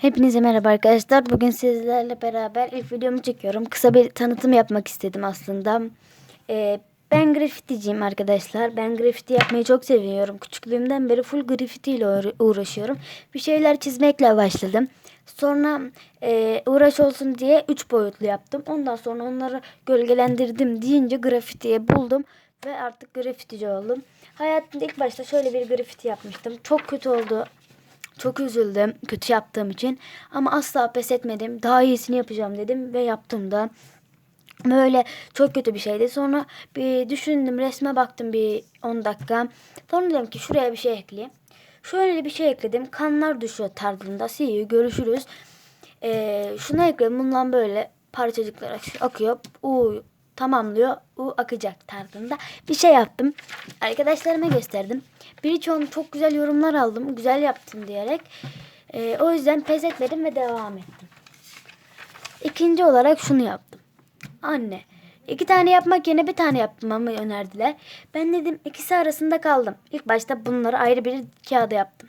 Hepinize merhaba arkadaşlar. Bugün sizlerle beraber ilk videomu çekiyorum. Kısa bir tanıtım yapmak istedim aslında. Ee, ben grafiticiyim arkadaşlar. Ben grafiti yapmayı çok seviyorum. Küçüklüğümden beri full grafiti ile uğra- uğraşıyorum. Bir şeyler çizmekle başladım. Sonra e, uğraş olsun diye 3 boyutlu yaptım. Ondan sonra onları gölgelendirdim deyince grafitiye buldum. Ve artık grafitici oldum. Hayatımda ilk başta şöyle bir grafiti yapmıştım. Çok kötü oldu. Çok üzüldüm kötü yaptığım için. Ama asla pes etmedim. Daha iyisini yapacağım dedim ve yaptım da. Böyle çok kötü bir şeydi. Sonra bir düşündüm resme baktım bir 10 dakika. Sonra dedim ki şuraya bir şey ekleyeyim. Şöyle bir şey ekledim. Kanlar düşüyor tarzında. See görüşürüz. Ee, şuna ekledim. Bundan böyle parçacıklar ak- akıyor. U tamamlıyor. U akacak tarzında. Bir şey yaptım. Arkadaşlarıma gösterdim. Birçoğunu çok güzel yorumlar aldım. Güzel yaptım diyerek. Ee, o yüzden pes etmedim ve devam ettim. İkinci olarak şunu yaptım. Anne iki tane yapmak yerine bir tane yapmamı önerdiler. Ben dedim ikisi arasında kaldım. İlk başta bunları ayrı bir kağıda yaptım.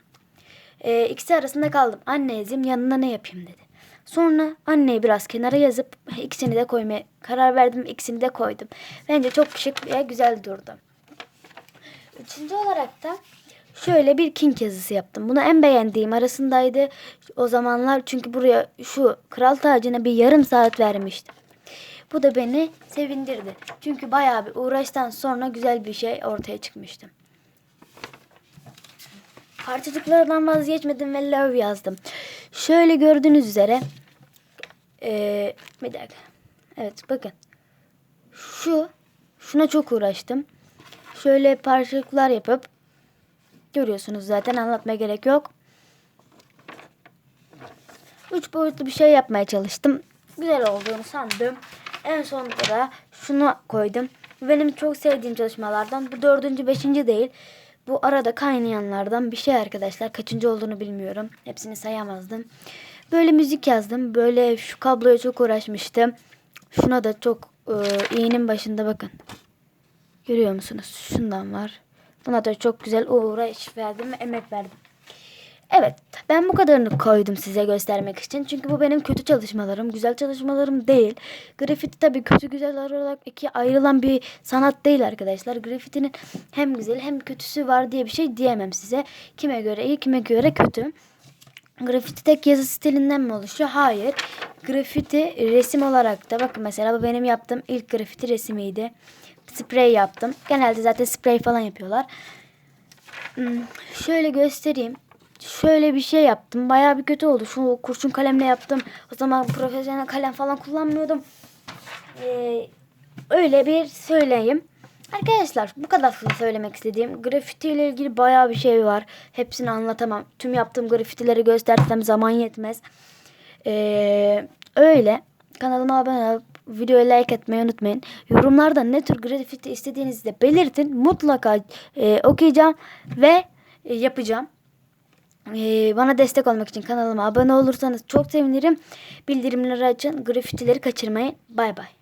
Ee, ikisi arasında kaldım. Anne yazayım yanına ne yapayım dedi. Sonra anneyi biraz kenara yazıp ikisini de koymaya karar verdim. İkisini de koydum. Bence çok şık ve güzel durdu. Üçüncü olarak da şöyle bir king yazısı yaptım. Bunu en beğendiğim arasındaydı o zamanlar. Çünkü buraya şu kral tacına bir yarım saat vermiştim. Bu da beni sevindirdi. Çünkü bayağı bir uğraştan sonra güzel bir şey ortaya çıkmıştı. Parçacıklardan vazgeçmedim ve love yazdım. Şöyle gördüğünüz üzere ee, bir dakika. Evet bakın. Şu şuna çok uğraştım. Şöyle parçacıklar yapıp görüyorsunuz zaten anlatmaya gerek yok. Üç boyutlu bir şey yapmaya çalıştım. Güzel olduğunu sandım. En sonunda da şunu koydum. Benim çok sevdiğim çalışmalardan. Bu dördüncü, beşinci değil. Bu arada kaynayanlardan bir şey arkadaşlar. Kaçıncı olduğunu bilmiyorum. Hepsini sayamazdım. Böyle müzik yazdım. Böyle şu kabloya çok uğraşmıştım. Şuna da çok e, iğnenin başında bakın. Görüyor musunuz? Şundan var. Buna da çok güzel uğraş verdim ve emek verdim. Evet ben bu kadarını koydum size göstermek için. Çünkü bu benim kötü çalışmalarım. Güzel çalışmalarım değil. Grafiti tabii kötü güzel olarak ikiye ayrılan bir sanat değil arkadaşlar. Grafitinin hem güzel hem kötüsü var diye bir şey diyemem size. Kime göre iyi kime göre kötü. Grafiti tek yazı stilinden mi oluşuyor? Hayır. Grafiti resim olarak da bakın mesela bu benim yaptığım ilk grafiti resmiydi. Sprey yaptım. Genelde zaten sprey falan yapıyorlar. Hmm, şöyle göstereyim. Şöyle bir şey yaptım. Bayağı bir kötü oldu. Şu kurşun kalemle yaptım. O zaman profesyonel kalem falan kullanmıyordum. Ee, öyle bir söyleyeyim. Arkadaşlar bu kadar söylemek istediğim. Grafiti ile ilgili bayağı bir şey var. Hepsini anlatamam. Tüm yaptığım grafitileri göstersem zaman yetmez. Ee, öyle. Kanalıma abone olup videoya like etmeyi unutmayın. Yorumlarda ne tür grafiti istediğinizi de belirtin. Mutlaka e, okuyacağım ve e, yapacağım. Ee, bana destek olmak için kanalıma abone olursanız çok sevinirim. Bildirimleri açın. Grafitileri kaçırmayın. Bay bay.